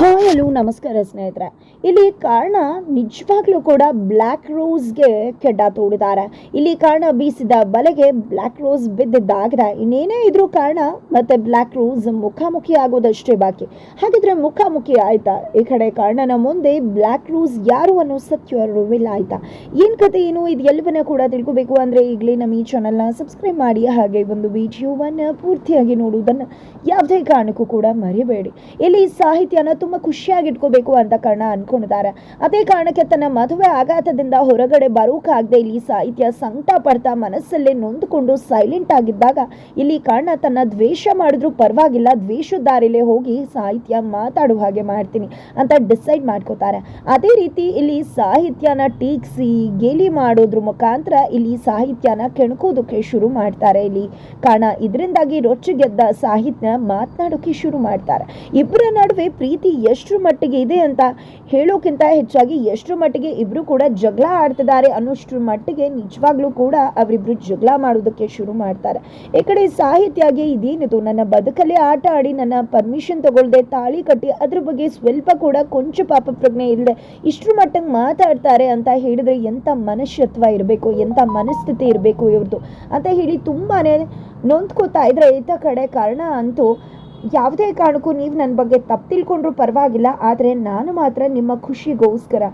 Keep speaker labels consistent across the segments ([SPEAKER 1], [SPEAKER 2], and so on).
[SPEAKER 1] Hi, hello, ನಮಸ್ಕಾರ ಸ್ನೇಹಿತರೆ. ಇಲ್ಲಿ ಕಾರಣ ನಿಜವಾಗ್ಲೂ ಕೂಡ ಬ್ಲ್ಯಾಕ್ ರೋಸ್ಗೆ ಕೆಡ್ಡ ತೋಡಿದ್ದಾರೆ ಇಲ್ಲಿ ಕಾರಣ ಬೀಸಿದ ಬಲೆಗೆ ಬ್ಲ್ಯಾಕ್ ರೋಸ್ ಬಿದ್ದಿದ್ದಾಗಿದೆ. ಇನ್ನೇನೇ ಇದ್ರೂ ಕಾರಣ ಮತ್ತೆ ಬ್ಲ್ಯಾಕ್ ರೋಸ್ ಮುಖಾಮುಖಿ ಆಗೋದಷ್ಟೇ ಬಾಕಿ. ಹಾಗಿದ್ರೆ ಮುಖಾಮುಖಿ ಆಯ್ತಾ? ಈ ಕಡೆ ಕಾರಣನ ಮುಂದೆ ಬ್ಲ್ಯಾಕ್ ರೋಸ್ ಯಾರು ಅನ್ನೋ ಸತ್ಯ ರಿವೀಲ್ ಆಯ್ತಾ? ಏನ್ ಕತೆ, ಏನು, ಇದು ಎಲ್ಲವನ್ನ ಕೂಡ ತಿಳ್ಕೋಬೇಕು ಅಂದ್ರೆ ಈಗಲೇ ನಮ್ಮ ಈ ಚಾನಲ್ನ ಸಬ್ಸ್ಕ್ರೈಬ್ ಮಾಡಿ, ಹಾಗೆ ಒಂದು ವಿಡಿಯೋವನ್ನ ಪೂರ್ತಿಯಾಗಿ ನೋಡುವುದನ್ನು ಯಾವುದೇ ಕಾರಣಕ್ಕೂ ಕೂಡ ಮರಿಬೇಡಿ. ಇಲ್ಲಿ ಸಾಹಿತ್ಯನ ತುಂಬಾ ಖುಷಿಯಾಗಿ ಇಟ್ಕೋಬೇಕು ಅಂತ ಕಾರಣ ಅನ್ಕೊಂಡಿದ್ದಾರೆ. ಅದೇ ಕಾರಣಕ್ಕೆ ತನ್ನ ಮದುವೆ ಆಘಾತದಿಂದ ಹೊರಗಡೆ ಬರೋಕಾಗದೆ ಇಲ್ಲಿ ಸಾಹಿತ್ಯ ಸಂಕಟ ಪಡ್ತಾ ಮನಸ್ಸಲ್ಲೇ ನೊಂದುಕೊಂಡು ಸೈಲೆಂಟ್ ಆಗಿದ್ದಾಗ ಇಲ್ಲಿ ಕಾರಣ ತನ್ನ ದ್ವೇಷ ಮಾಡಿದ್ರು ಪರವಾಗಿಲ್ಲ. ದ್ವೇಷದ ದಾರಿಲೇ ಹೋಗಿ ಸಾಹಿತ್ಯ ಮಾತಾಡುವ ಹಾಗೆ ಮಾಡ್ತೀನಿ ಅಂತ ಡಿಸೈಡ್ ಮಾಡ್ಕೋತಾರೆ. ಅದೇ ರೀತಿ ಇಲ್ಲಿ ಸಾಹಿತ್ಯನ ಟೀಕ್ಸಿ, ಗೇಲಿ ಮಾಡೋದ್ರ ಮುಖಾಂತರ ಇಲ್ಲಿ ಸಾಹಿತ್ಯನ ಕೆಣಕೋದಕ್ಕೆ ಶುರು ಮಾಡ್ತಾರೆ. ಇಲ್ಲಿ ಕಾರಣ ಇದರಿಂದಾಗಿ ರೊಚ್ಚಿಗೆದ್ದ ಸಾಹಿತ್ಯ ಮಾತನಾಡೋಕೆ ಶುರು ಮಾಡ್ತಾರೆ. ಇಬ್ಬರ ನಡುವೆ ಪ್ರೀತಿ ಎಷ್ಟರ ಮಟ್ಟಿಗೆ ಇದೆ ಅಂತ ಹೇಳೋಕ್ಕಿಂತ ಹೆಚ್ಚಾಗಿ ಎಷ್ಟರ ಮಟ್ಟಿಗೆ ಇಬ್ಬರು ಕೂಡ ಜಗಳ ಆಡ್ತಿದ್ದಾರೆ ಅನ್ನೋಷ್ಟ್ರ ಮಟ್ಟಿಗೆ ನಿಜವಾಗ್ಲೂ ಕೂಡ ಅವರಿಬ್ರು ಜಗಳ ಮಾಡೋದಕ್ಕೆ ಶುರು ಮಾಡ್ತಾರೆ. ಈ ಕಡೆ ಸಾಹಿತ್ಯಗೆ ಇದೇನಿದು? ನನ್ನ ಬದುಕಲ್ಲಿ ಆಟ ಆಡಿ ನನ್ನ ಪರ್ಮಿಷನ್ ತಗೊಳ್ದೆ ತಾಳಿ ಕಟ್ಟಿ ಅದ್ರ ಬಗ್ಗೆ ಸ್ವಲ್ಪ ಕೂಡ ಕೊಂಚ ಪಾಪ ಪ್ರಜ್ಞೆ ಇಲ್ಲದೆ ಇಷ್ಟರ ಮಟ್ಟಿಗೆ ಮಾತಾಡ್ತಾರೆ ಅಂತ ಹೇಳಿದ್ರೆ ಎಂಥ ಮನುಷ್ಯತ್ವ ಇರಬೇಕು? ಎಂಥ ಮನಸ್ಥಿತಿ ಇರಬೇಕು ಇವ್ರದ್ದು ಅಂತ ಹೇಳಿ ತುಂಬಾನೇ ನೊಂದ್ಕೋತಾ ಇದ್ರೆ ಈತ ಕಡೆ ಕಾರಣ ಅಂತೂ ಯಾವುದೇ ಕಾರಣಕ್ಕೂ ನೀವು ನನ್ನ ಬಗ್ಗೆ ತಪ್ಪು ತಿಳ್ಕೊಂಡ್ರೂ ಪರವಾಗಿಲ್ಲ, ಆದರೆ ನಾನು ಮಾತ್ರ ನಿಮ್ಮ ಖುಷಿಗೋಸ್ಕರ.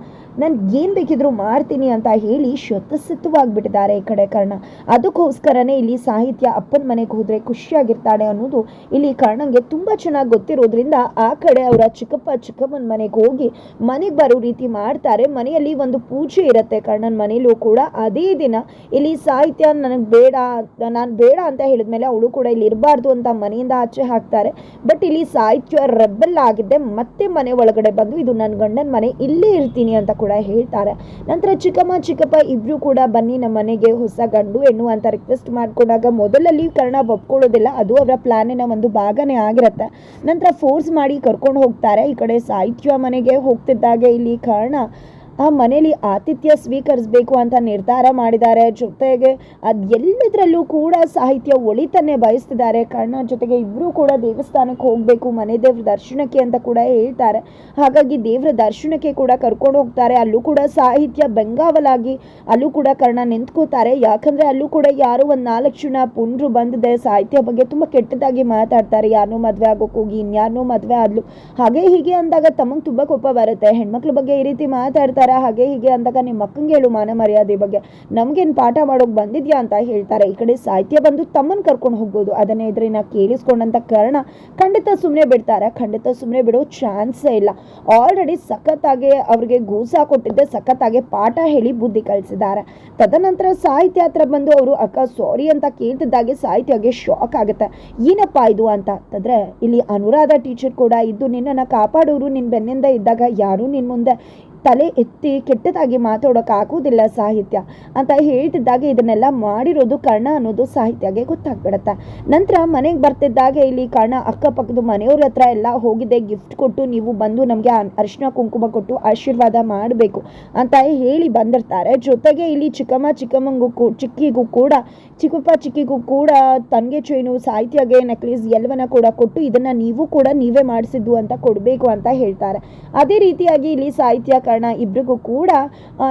[SPEAKER 1] ನಾನು ಏನು ಬೇಕಿದ್ರೂ ಮಾಡ್ತೀನಿ ಅಂತ ಹೇಳಿ ಶತಸಿದ್ಧವಾಗಿಬಿಟ್ಟಿದ್ದಾರೆ ಈ ಕಡೆ ಕರ್ಣ. ಅದಕ್ಕೋಸ್ಕರನೇ ಇಲ್ಲಿ ಸಾಹಿತ್ಯ ಅಪ್ಪನ ಮನೆಗೆ ಹೋದರೆ ಖುಷಿಯಾಗಿರ್ತಾಳೆ ಅನ್ನೋದು ಇಲ್ಲಿ ಕರ್ಣಂಗೆ ತುಂಬ ಚೆನ್ನಾಗಿ ಗೊತ್ತಿರೋದ್ರಿಂದ ಆ ಕಡೆ ಅವರ ಚಿಕ್ಕಪ್ಪ ಚಿಕ್ಕಮ್ಮನ ಮನೆಗೆ ಹೋಗಿ ಮನೆಗೆ ಬರೋ ರೀತಿ ಮಾಡ್ತಾರೆ. ಮನೆಯಲ್ಲಿ ಒಂದು ಪೂಜೆ ಇರುತ್ತೆ ಕರ್ಣನ ಮನೆಯಲ್ಲೂ ಕೂಡ. ಅದೇ ದಿನ ಇಲ್ಲಿ ಸಾಹಿತ್ಯ ನನಗೆ ಬೇಡ, ನಾನು ಬೇಡ ಅಂತ ಹೇಳಿದ್ಮೇಲೆ ಅವಳು ಕೂಡ ಇಲ್ಲಿ ಇರಬಾರ್ದು ಅಂತ ಮನೆಯಿಂದ ಆಚೆ ಹಾಕ್ತಾರೆ. ಬಟ್ ಇಲ್ಲಿ ಸಾಹಿತ್ಯ ರೆಬಲ್ ಆಗಿದ್ದೆ ಮತ್ತೆ ಮನೆ ಒಳಗಡೆ ಬಂದು ಇದು ನನ್ನ ಗಂಡನ ಮನೆ, ಇಲ್ಲೇ ಇರ್ತೀನಿ ಅಂತ ಕೂಡ ಹೇಳ್ತಾರೆ. ನಂತರ ಚಿಕ್ಕಮ್ಮ, ಚಿಕ್ಕಪ್ಪ ಇಬ್ರು ಕೂಡ ಬನ್ನಿ ನಮ್ಮ ಮನೆಗೆ ಹೊಸ ಗಂಡು, ಹೆಣ್ಣು ಅಂತ ರಿಕ್ವೆಸ್ಟ್ ಮಾಡಿಕೊಂಡಾಗ ಮೊದಲಲ್ಲಿ ಕರ್ಣ ಒಪ್ಕೊಳ್ಳೋದಿಲ್ಲ. ಅದು ಅವರ ಪ್ಲಾನಿನ ಒಂದು ಭಾಗನೇ ಆಗಿರುತ್ತೆ. ನಂತರ ಫೋರ್ಸ್ ಮಾಡಿ ಕರ್ಕೊಂಡು ಹೋಗ್ತಾರೆ. ಈ ಕಡೆ ಸಾಹಿತ್ಯ ಮನೆಗೆ ಹೋಗ್ತಿದ್ದಾಗೆ ಇಲ್ಲಿ ಕರ್ಣ ಆ ಮನೇಲಿ ಆತಿಥ್ಯ ಸ್ವೀಕರಿಸಬೇಕು ಅಂತ ನಿರ್ಧಾರ ಮಾಡಿದ್ದಾರೆ. ಜೊತೆಗೆ ಅದು ಎಲ್ಲದರಲ್ಲೂ ಕೂಡ ಸಾಹಿತ್ಯ ಒಳಿತನ್ನೇ ಬಯಸ್ತಿದ್ದಾರೆ. ಕರ್ಣ ಜೊತೆಗೆ ಇಬ್ಬರೂ ಕೂಡ ದೇವಸ್ಥಾನಕ್ಕೆ ಹೋಗಬೇಕು, ಮನೆ ದೇವ್ರ ದರ್ಶನಕ್ಕೆ ಅಂತ ಕೂಡ ಹೇಳ್ತಾರೆ. ಹಾಗಾಗಿ ದೇವರ ದರ್ಶನಕ್ಕೆ ಕೂಡ ಕರ್ಕೊಂಡು ಹೋಗ್ತಾರೆ. ಅಲ್ಲೂ ಕೂಡ ಸಾಹಿತ್ಯ ಬೆಂಗಾವಲಾಗಿ ಅಲ್ಲೂ ಕೂಡ ಕರ್ಣ ನಿಂತ್ಕೋತಾರೆ. ಯಾಕಂದರೆ ಅಲ್ಲೂ ಕೂಡ ಯಾರೋ ಒಂದು ನಾಲ್ಕು ಜನ ಪುಂಡ್ರು ಬಂದಿದೆ. ಸಾಹಿತ್ಯ ಬಗ್ಗೆ ತುಂಬ ಕೆಟ್ಟದಾಗಿ ಮಾತಾಡ್ತಾರೆ. ಯಾರನ್ನೂ ಮದುವೆ ಆಗೋಕೆ ಹೋಗಿ ಇನ್ಯಾರನ್ನೂ ಮದುವೆ ಆದ್ಲು. ಹಾಗೆ ಹೀಗೆ ಅಂದಾಗ ತಮಗೆ ತುಂಬ ಕೋಪ ಬರುತ್ತೆ. ಹೆಣ್ಮಕ್ಳ ಬಗ್ಗೆ ಈ ರೀತಿ ಮಾತಾಡ್ತಾರೆ ಹಾಗೆ ಹೀಗೆ ಅಂದಾಗ ನಿಮ್ಮ ಮಕ್ಕಂಗೆ ಹೇಳು ಮಾನ ಮರ್ಯಾದೆ ಬಗ್ಗೆ. ನಮ್ಗೇನು ಪಾಠ ಮಾಡೋಕೆ ಬಂದಿದ್ಯಾ ಅಂತ ಹೇಳ್ತಾರೆ. ಈ ಕಡೆ ಸಾಹಿತ್ಯ ಬಂದು ತಮ್ಮನ್ನು ಕರ್ಕೊಂಡು ಹೋಗ್ಬೋದು. ಅದನ್ನೇ ಇದ್ರೆ ನಾ ಕೇಳಿಸ್ಕೊಂಡಂಥ ಕಾರಣ ಖಂಡಿತ ಸುಮ್ಮನೆ ಬಿಡ್ತಾರೆ. ಖಂಡಿತ ಸುಮ್ಮನೆ ಬಿಡೋ ಚಾನ್ಸೇ ಇಲ್ಲ. ಆಲ್ರೆಡಿ ಸಖತ್ತಾಗಿ ಅವ್ರಿಗೆ ಗೂಸ ಕೊಟ್ಟಿದ್ದೆ. ಸಖತ್ತಾಗಿ ಪಾಠ ಹೇಳಿ ಬುದ್ಧಿ ಕಳಿಸಿದ್ದಾರೆ ತದನಂತರ ಸಾಹಿತ್ಯ ಹತ್ರ ಬಂದು ಅವರು, ಅಕ್ಕ ಸಾರಿ ಅಂತ ಕೇಳ್ತಿದ್ದಾಗೆ ಸಾಹಿತ್ಯಗೆ ಶಾಕ್ ಆಗುತ್ತೆ. ಏನಪ್ಪ ಇದು ಅಂತ. ಅಂತಂದ್ರೆ ಇಲ್ಲಿ ಅನುರಾಧ ಟೀಚರ್ ಕೂಡ ಇದ್ದು ನಿನ್ನನ್ನು ಕಾಪಾಡೋರು ನಿನ್ನ ಬೆನ್ನಿಂದ ಇದ್ದಾಗ ಯಾರೂ ನಿನ್ನ ಮುಂದೆ ತಲೆ ಎತ್ತಿ ಕೆಟ್ಟದಾಗಿ ಮಾತಾಡೋಕೆ ಆಗೋದಿಲ್ಲ ಸಾಹಿತ್ಯ. ಅಂತ ಹೇಳ್ತಿದ್ದಾಗ ಇದನ್ನೆಲ್ಲ ಮಾಡಿರೋದು ಕರ್ಣ ಅನ್ನೋದು ಸಾಹಿತ್ಯಗೆ ಗೊತ್ತಾಗ್ಬಿಡತ್ತೆ. ನಂತರ ಮನೆಗೆ ಬರ್ತಿದ್ದಾಗ ಇಲ್ಲಿ ಕರ್ಣ ಅಕ್ಕಪಕ್ಕದ ಮನೆಯವ್ರ ಹತ್ರ ಎಲ್ಲ ಹೋಗಿದೆ ಗಿಫ್ಟ್ ಕೊಟ್ಟು ನೀವು ಬಂದು ನಮಗೆ ಅರಿಶಿನ ಕುಂಕುಮ ಕೊಟ್ಟು ಆಶೀರ್ವಾದ ಮಾಡಬೇಕು ಅಂತ ಹೇಳಿ ಬಂದಿರ್ತಾರೆ. ಜೊತೆಗೆ ಇಲ್ಲಿ ಚಿಕ್ಕಮ್ಮ ಚಿಕ್ಕಮ್ಮಂಗೂ ಚಿಕ್ಕಿಗೂ ಕೂಡ, ಚಿಕ್ಕಪ್ಪ ಚಿಕ್ಕಿಗೂ ಕೂಡ ತನಗೆ ಚೈನು, ಸಾಹಿತ್ಯಗೆ ನಕ್ಲೀಸ್ ಎಲ್ಲವನ್ನ ಕೂಡ ಕೊಟ್ಟು ಇದನ್ನ ನೀವು ಕೂಡ ನೀವೇ ಮಾಡಿಸಿದ್ದು ಅಂತ ಕೊಡಬೇಕು ಅಂತ ಹೇಳ್ತಾರೆ. ಅದೇ ರೀತಿಯಾಗಿ ಇಲ್ಲಿ ಸಾಹಿತ್ಯ ಕರ್ಣ ಇಬ್ರಿಗೂ ಕೂಡ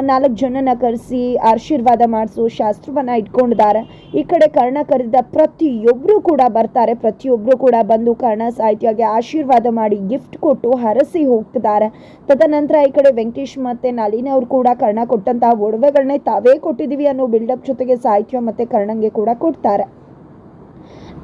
[SPEAKER 1] ನಾಲ್ಕು ಜನನ ಕರೆಸಿ ಆಶೀರ್ವಾದ ಮಾಡಿಸೋ, ಶಾಸ್ತ್ರವನ್ನ ಇಟ್ಕೊಂಡಿದ್ದಾರೆ. ಈ ಕಡೆ ಕರ್ಣ ಕರೆದ ಪ್ರತಿಯೊಬ್ಬರು ಕೂಡ ಬರ್ತಾರೆ. ಪ್ರತಿಯೊಬ್ಬರು ಕೂಡ ಬಂದು ಕರ್ಣ ಸಾಹಿತ್ಯಗೆ ಆಶೀರ್ವಾದ ಮಾಡಿ ಗಿಫ್ಟ್ ಕೊಟ್ಟು ಹರಸಿ ಹೋಗ್ತಿದ್ದಾರೆ. ತದನಂತರ ಈ ಕಡೆ ವೆಂಕಟೇಶ್ ಮತ್ತೆ ನಳಿನಿ ಅವರು ಕೂಡ ಕರ್ಣ ಕೊಟ್ಟಂತಹ ಒಡವೆಗಳನ್ನೇ ತಾವೇ ಕೊಟ್ಟಿದ್ದೀವಿ ಅನ್ನೋ ಬಿಲ್ಡಪ್ ಜೊತೆಗೆ ಸಾಹಿತ್ಯ ಮತ್ತೆ ಕರ್ಣಂಗೆ ಕೂಡ ಕೊಡ್ತಾರೆ.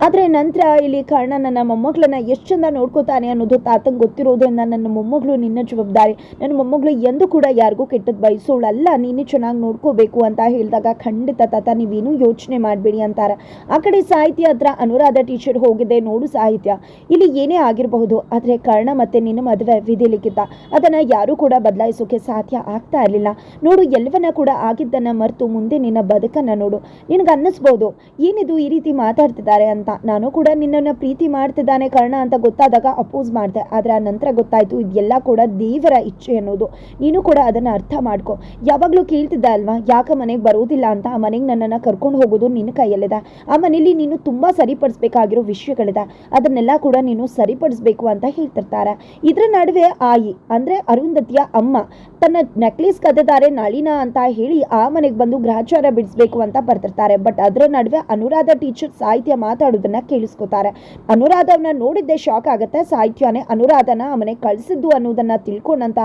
[SPEAKER 1] ಆದರೆ ನಂತರ ಇಲ್ಲಿ ಕರ್ಣ ನನ್ನ ಮೊಮ್ಮಗಳನ್ನ ಎಷ್ಟು ಚಂದ ನೋಡ್ಕೋತಾನೆ ಅನ್ನೋದು ತಾತಂಗೆ ಗೊತ್ತಿರೋದ್ರಿಂದ ನನ್ನ ಮೊಮ್ಮಗಳು ನಿನ್ನ ಜವಾಬ್ದಾರಿ. ನನ್ನ ಮೊಮ್ಮಗಳು ಎಂದೂ ಕೂಡ ಯಾರಿಗೂ ಕೆಟ್ಟದ್ದು ಬಯಸೋಳಲ್ಲ. ನೀನೇ ಚೆನ್ನಾಗಿ ನೋಡ್ಕೋಬೇಕು ಅಂತ ಹೇಳಿದಾಗ ಖಂಡಿತ ತಾತ ನೀವೇನು ಯೋಚನೆ ಮಾಡಬೇಡಿ ಅಂತಾರೆ. ಆ ಕಡೆ ಸಾಹಿತ್ಯ ಹತ್ರ ಅನುರಾಧ ಟೀಚರ್ ಹೋಗಿದೆ ನೋಡು ಸಾಹಿತ್ಯ. ಇಲ್ಲಿ ಏನೇ ಆಗಿರಬಹುದು, ಆದರೆ ಕರ್ಣ ಮತ್ತೆ ನಿನ್ನ ಮದುವೆ ವಿಧಿ ಲಿಖಿತ ಅದನ್ನು ಯಾರೂ ಕೂಡ ಬದಲಾಯಿಸೋಕೆ ಸಾಧ್ಯ ಆಗ್ತಾ ಇರಲಿಲ್ಲ. ನೋಡು, ಎಲ್ಲವನ್ನ ಕೂಡ ಆಗಿದ್ದನ್ನು ಮರೆತು ಮುಂದೆ ನಿನ್ನ ಬದುಕನ್ನು ನೋಡು. ನಿನಗೆ ಅನ್ನಿಸ್ಬೋದು? ಏನಿದು ಈ ರೀತಿ ಮಾತಾಡ್ತಿದ್ದಾರೆ ಅಂತ. ಅಂತ. ನಾನು ಕೂಡ ನಿನ್ನನ್ನು ಪ್ರೀತಿ ಮಾಡ್ತಿದ್ದಾನೆ ಕರ್ಣ ಅಂತ ಗೊತ್ತಾದಾಗ ಅಪೋಸ್ ಮಾಡಿದೆ. ಆದರೆ ಆ ನಂತರ ಗೊತ್ತಾಯಿತು ಇದೆಲ್ಲ ಕೂಡ ದೇವರ ಇಚ್ಛೆ ಅನ್ನೋದು. ನೀನು ಕೂಡ ಅದನ್ನು ಅರ್ಥ ಮಾಡ್ಕೊ. ಯಾವಾಗಲೂ ಕೇಳ್ತಿದ್ದ ಅಲ್ವಾ, ಯಾಕೆ ಮನೆಗೆ ಬರೋದಿಲ್ಲ ಅಂತ? ಆ ಮನೆಗೆ ನನ್ನನ್ನು ಕರ್ಕೊಂಡು ಹೋಗೋದು ನಿನ್ನ ಕೈಯಲ್ಲಿದೆ. ಆ ಮನೇಲಿ ನೀನು ತುಂಬ ಸರಿಪಡಿಸ್ಬೇಕಾಗಿರೋ ವಿಷಯಗಳಿದೆ. ಅದನ್ನೆಲ್ಲ ಕೂಡ ನೀನು ಸರಿಪಡಿಸ್ಬೇಕು ಅಂತ ಹೇಳ್ತಿರ್ತಾರೆ. ಇದರ ನಡುವೆ ಆಯಿ, ಅಂದರೆ ಅರುಂಧತಿಯ ಅಮ್ಮ, ತನ್ನ ನೆಕ್ಲೇಸ್ ಕದ್ದಿದ್ದಾರೆ ನಳಿನ ಅಂತ ಹೇಳಿ ಆ ಮನೆಗೆ ಬಂದು ಗ್ರಹಚಾರ ಬಿಡಿಸ್ಬೇಕು ಅಂತ ಬರ್ತಿರ್ತಾರೆ. ಬಟ್ ಅದರ ನಡುವೆ ಅನುರಾಧ ಟೀಚರ್ ಸಾಹಿತ್ಯ ಮಾತಾಡೋದನ್ನ ಕೇಳಿಸ್ಕೊತಾರೆ. ಅನುರಾಧವನ್ನ ನೋಡಿದ್ದೆ ಶಾಕ್ ಆಗುತ್ತೆ. ಸಾಹಿತ್ಯನೇ ಅನುರಾಧನ ಮನೆ ಕಳಿಸಿದ್ದು ಅನ್ನೋದನ್ನ ತಿಳ್ಕೊಂಡಂತ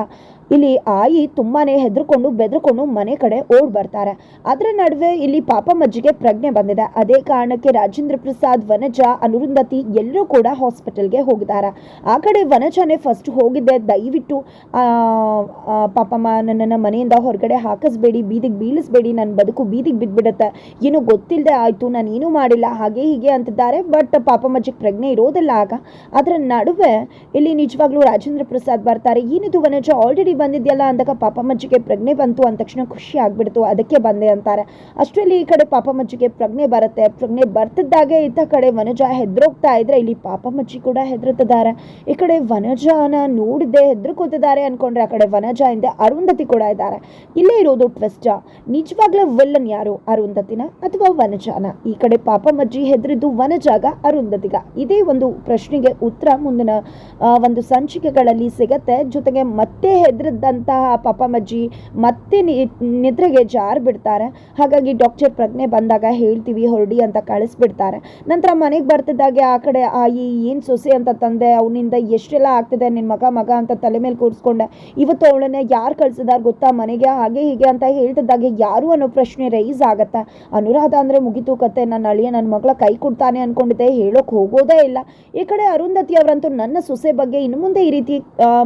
[SPEAKER 1] ಇಲ್ಲಿ ಆಯಿ ತುಂಬಾನೇ ಹೆದರ್ಕೊಂಡು, ಬೆದರ್ಕೊಂಡು ಮನೆ ಕಡೆ ಓಡ್ ಬರ್ತಾರೆ. ಅದರ ನಡುವೆ ಇಲ್ಲಿ ಪಾಪಮ್ಮಜ್ಜಿಗೆ ಪ್ರಜ್ಞೆ ಬಂದಿದೆ. ಅದೇ ಕಾರಣಕ್ಕೆ ರಾಜೇಂದ್ರ ಪ್ರಸಾದ್, ವನಜ, ಅನುರುಂಧತಿ ಎಲ್ಲರೂ ಕೂಡ ಹಾಸ್ಪಿಟಲ್ಗೆ ಹೋಗಿದ್ದಾರೆ. ಆ ಕಡೆ ವನಜಾನೇ ಫಸ್ಟ್ ಹೋಗಿದ್ದೆ. ದಯವಿಟ್ಟು ಪಾಪಮ್ಮ ನನ್ನನ್ನು ಮನೆಯಿಂದ ಹೊರಗಡೆ ಹಾಕಿಸ್ಬೇಡಿ, ಬೀದಿಗೆ ಬೀಳಿಸ್ಬೇಡಿ. ನನ್ನ ಬದುಕು ಬೀದಿಗೆ ಬಿದ್ದುಬಿಡುತ್ತೆ ಏನು ಗೊತ್ತಿಲ್ಲದೆ ಆಯಿತು. ನಾನು ಏನೂ ಮಾಡಿಲ್ಲ. ಹಾಗೆ ಹೀಗೆ ಅಂತಿದ್ದಾರೆ ಬಟ್ ಪಾಪಮ್ಮಜ್ಜಿಗೆ ಪ್ರಜ್ಞೆ ಇರೋದಿಲ್ಲ ಆಗ. ಅದರ ನಡುವೆ ಇಲ್ಲಿ ನಿಜವಾಗ್ಲೂ ರಾಜೇಂದ್ರ ಪ್ರಸಾದ್ ಬರ್ತಾರೆ. ಏನಿದು ವನಜ ಆಲ್ರೆಡಿ ಬಂದಿದೆಯಲ್ಲ ಅಂದಾಗ ಪಾಪಮ್ಮಜ್ಜಿಗೆ ಪ್ರಜ್ಞೆ ಬಂತು ಅಂದ ತಕ್ಷಣ ಖುಷಿ ಆಗ್ಬಿಡ್ತು, ಅದಕ್ಕೆ ಬಂದೆ ಅಂತಾರೆ. ಅಷ್ಟರಲ್ಲಿ ಈ ಕಡೆ ಪಾಪಮ್ಮಜ್ಜಿಗೆ ಪ್ರಜ್ಞೆ ಬರುತ್ತೆ. ಪ್ರಜ್ಞೆ ಬರ್ತಿದ್ದಾಗೆ ಇತ್ತ ಕಡೆ ವನಜ ಹೆದ್ರೋಗ್ತಾ ಇದ್ರೆ ಇಲ್ಲಿ ಪಾಪಮ್ಮಜ್ಜಿ ಕೂಡ ಹೆದರುತ್ತಿದ್ದಾರೆ. ಈ ಕಡೆ ವನಜನ ನೋಡಿದ್ದೆ ಹೆದ್ರಕೋತಿದ್ದಾರೆ ಅನ್ಕೊಂಡ್ರೆ ಆ ಕಡೆ ವನಜ ಹಿಂದೆ ಅರುಂಧತಿ ಕೂಡ ಇದ್ದಾರೆ. ಇಲ್ಲೇ ಇರೋದು ಟ್ವಿಸ್ಟ್ ನಿಜವಾಗ್ಲೂ ವಿಲ್ಲನ್ ಯಾರು? ಅರುಂಧತಿನ ಅಥವಾ ವನಜಾನ? ಈ ಕಡೆ ಪಾಪಮ್ಮಜ್ಜಿ ಹೆದರಿದ್ದು ವನಜಾಗ ಅರುಂಧತಿಗ. ಇದೇ ಒಂದು ಪ್ರಶ್ನೆಗೆ ಉತ್ತರ ಮುಂದಿನ ಆ, ಒಂದು ಸಂಚಿಕೆಗಳಲ್ಲಿ ಸಿಗತ್ತೆ. ಜೊತೆಗೆ ಮತ್ತೆ ಹೆದರಿದ್ದಂತಹ ಪಾಪಮ್ಮಜ್ಜಿ ಮತ್ತೆ ನಿದ್ರೆಗೆ ಜಾರ್ ಬಿಡ್ತಾರೆ. ಹಾಗಾಗಿ ಡಾಕ್ಟರ್ ಪ್ರಜ್ಞೆ ಬಂದಾಗ ಹೇಳ್ತೀವಿ ಹೊರಡಿ ಅಂತ ಕಳಿಸ್ಬಿಡ್ತಾರೆ. ನಂತರ ಮನೆಗೆ ಬರ್ತಿದ್ದಾಗೆ ಆ ಕಡೆ ಆಯಿ ಏನು ಸೊಸೆ ಅಂತ ತಂದೆ? ಅವನಿಂದ ಎಷ್ಟೆಲ್ಲ ಆಗ್ತಿದೆ ನಿನ್ನ ಮಗ ಮಗ ಅಂತ ತಲೆ ಮೇಲೆ ಕೂರಿಸ್ಕೊಂಡೆ. ಇವತ್ತು ಅವಳನ್ನ ಯಾರು ಕಳ್ಸಿದಾರ ಗೊತ್ತಾ? ಮನೆಗೆ ಹಾಗೆ ಹೀಗೆ ಅಂತ ಹೇಳ್ತಿದ್ದಾಗೆ ಯಾರು ಅನ್ನೋ ಪ್ರಶ್ನೆ ರೈಸ್ ಆಗತ್ತೆ. ಅನುರಾಧ ಅಂದರೆ ಮುಗಿತು ಕತೆ. ನನ್ನ ಅಳಿಯ ನನ್ನ ಮಗಳ ಕೈ ಕೊಡ್ತಾನೆ ಅನ್ಕೊಂಡಿದ್ದೆ, ಹೇಳೋಕೆ ಹೋಗೋದೇ ಇಲ್ಲ. ಈ ಕಡೆ ಅರುಂಧತಿ ಅವರಂತೂ ನನ್ನ ಸೊಸೆ ಬಗ್ಗೆ ಇನ್ನು ಮುಂದೆ ಈ ರೀತಿ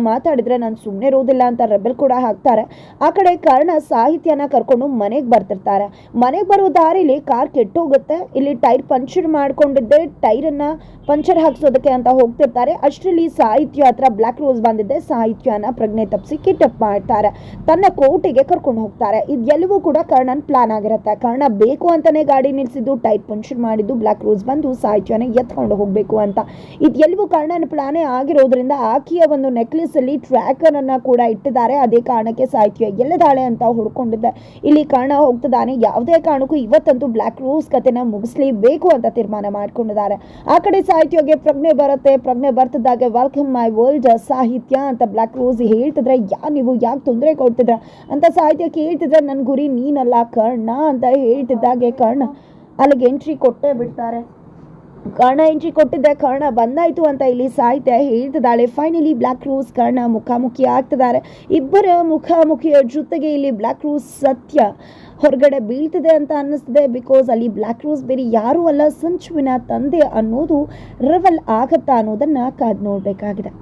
[SPEAKER 1] ಮಾತಾಡಿದ್ರೆ ನಾನು ಸುಮ್ಮನೆ ಇರೋದಿಲ್ಲ ಅಂತ ರೆಬೆಲ್ ಕೂಡ ಹಾಕ್ತಾರೆ ಆ ಕಡೆ ಕಾರಣ ಸಾಹಿತ್ಯನ ಕರ್ಕೊಂಡು ಮನೆಗೆ ಬರ್ತಿರ್ತಾರೆ. ಮನೆಗೆ ಬರೋ ದಾರಿಲಿ ಕಾರ್ ಕೆಟ್ಟೋಗುತ್ತೆ, ಇಲ್ಲಿ ಟೈರ್ ಪಂಚರ್ ಮಾಡ್ಕೊಂಡಿದ್ದೆ, ಟೈರನ್ನು ಪಂಚರ್ ಹಾಕ್ಸೋದಕ್ಕೆ ಅಂತ ಹೋಗ್ತಿರ್ತಾರೆ. ಅಷ್ಟರಲ್ಲಿ ಸಾಹಿತ್ಯ ಹತ್ರ ಬ್ಲ್ಯಾಕ್ ರೋಸ್ ಬಂದಿದ್ದೆ ಸಾಹಿತ್ಯನ ಪ್ರಜ್ಞೆ ತಪ್ಪಿಸಿ ಕಿಟಪ್ ಮಾಡ್ತಾರೆ. ತನ್ನ ಕೋಟೆಗೆ ಕರ್ಕೊಂಡು ಹೋಗ್ತಾರೆ. ಇದೆಲ್ಲವೂ ಕೂಡ ಕರ್ಣನ್ ಪ್ಲಾನ್ ಆಗಿರುತ್ತೆ. ಕರ್ಣ ಬೇಕು ಅಂತಾನೆ ಗಾಡಿ ನಿಲ್ಸಿದ್ದು, ಟೈರ್ ಪಂಚರ್ ಮಾಡಿದ್ದು ಬ್ಲ್ಯಾಕ್ ರೋಸ್ ಬಂದು ಸಾಹಿತ್ಯನ ಎತ್ಕೊಂಡು ಹೋಗಬೇಕು ಅಂತ. ಇದೆಲ್ಲವೂ ಕರ್ಣನ ಪ್ಲಾನೇ ಆಗಿರೋದ್ರಿಂದ ಆಕೆಯ ಒಂದು ನೆಕ್ಲೆಸ್ ಅಲ್ಲಿ ಟ್ರ್ಯಾಕರ್ ಅನ್ನ ಕೂಡ ಇಟ್ಟಿದ್ದಾರೆ. ಅದೇ ಕಾರಣಕ್ಕೆ ಸಾಹಿತ್ಯ ಎಲ್ಲದಾಳೆ ಅಂತ ಹುಡ್ಕೊಂಡಿದ್ದೆ ಇಲ್ಲಿ ಕರ್ಣ ಹೋಗ್ತಿದ್ದಾನೆ. ಯಾವುದೇ ಕಾರಣಕ್ಕೂ ಇವತ್ತಂತೂ ಬ್ಲ್ಯಾಕ್ ರೋಸ್ ಕತೆನ ಮುಗಿಸ್ಲೇಬೇಕು ಅಂತ ತೀರ್ಮಾನ ಮಾಡ್ಕೊಂಡಿದ್ದಾರೆ. ಆ ಕಡೆ ಸಾಹಿತ್ಯಗೆ ಪ್ರಜ್ಞೆ ಬರುತ್ತೆ. ಪ್ರಜ್ಞೆ ಬರ್ತಿದ್ದಾಗೆ ವೆಲ್ಕಮ್ ಮೈ ವರ್ಲ್ಡ್ ಸಾಹಿತ್ಯ ಅಂತ ಬ್ಲ್ಯಾಕ್ ರೋಸ್ ಹೇಳ್ತಿದ್ರೆ ಯಾ ನೀವು? ಯಾಕೆ ತೊಂದರೆ ಕೊಡ್ತಿದ್ರ? ಅಂತ ಸಾಹಿತ್ಯ ಕೇಳ್ತಿದ್ರೆ ನನ್ನ ಗುರಿ ನೀನಲ್ಲ ಕರ್ಣ ಅಂತ ಹೇಳ್ತಿದ್ದಾಗೆ ಕರ್ಣ. ಅಲ್ಲಿಗೆ ಎಂಟ್ರಿ ಕೊಟ್ಟೇ ಬಿಡ್ತಾರೆ. ಕರ್ಣ ಎಂಟ್ರಿ ಕೊಟ್ಟಿದ್ದೆ ಕರ್ಣ ಬಂದಾಯ್ತು ಅಂತ ಇಲ್ಲಿ ಸಾಹಿತ್ಯ ಹೇಳ್ತಿದ್ದಾಳೆ. ಫೈನಲಿ ಬ್ಲ್ಯಾಕ್ ರೋಸ್ ಕರ್ಣ ಮುಖಾಮುಖಿ ಆಗ್ತಿದ್ದಾರೆ. ಇಬ್ಬರ ಮುಖಾಮುಖಿಯ ಜೊತೆಗೆ ಇಲ್ಲಿ ಬ್ಲ್ಯಾಕ್ ರೋಸ್ ಸತ್ಯ ಹೊರಗಡೆ ಬೀಳ್ತಿದೆ ಅಂತ ಅನ್ನಿಸ್ತಿದೆ. ಬಿಕಾಸ್ ಅಲ್ಲಿ ಬ್ಲ್ಯಾಕ್ ರೋಸ್ ಬೇರೆ ಯಾರೂ ಅಲ್ಲ, ಸಂಚುವಿನ ತಂದೆ ಅನ್ನೋದು ರಿವಲ್ ಆಗತ್ತಾ ಅನ್ನೋದನ್ನು ಕಾದು ನೋಡಬೇಕಾಗಿದೆ.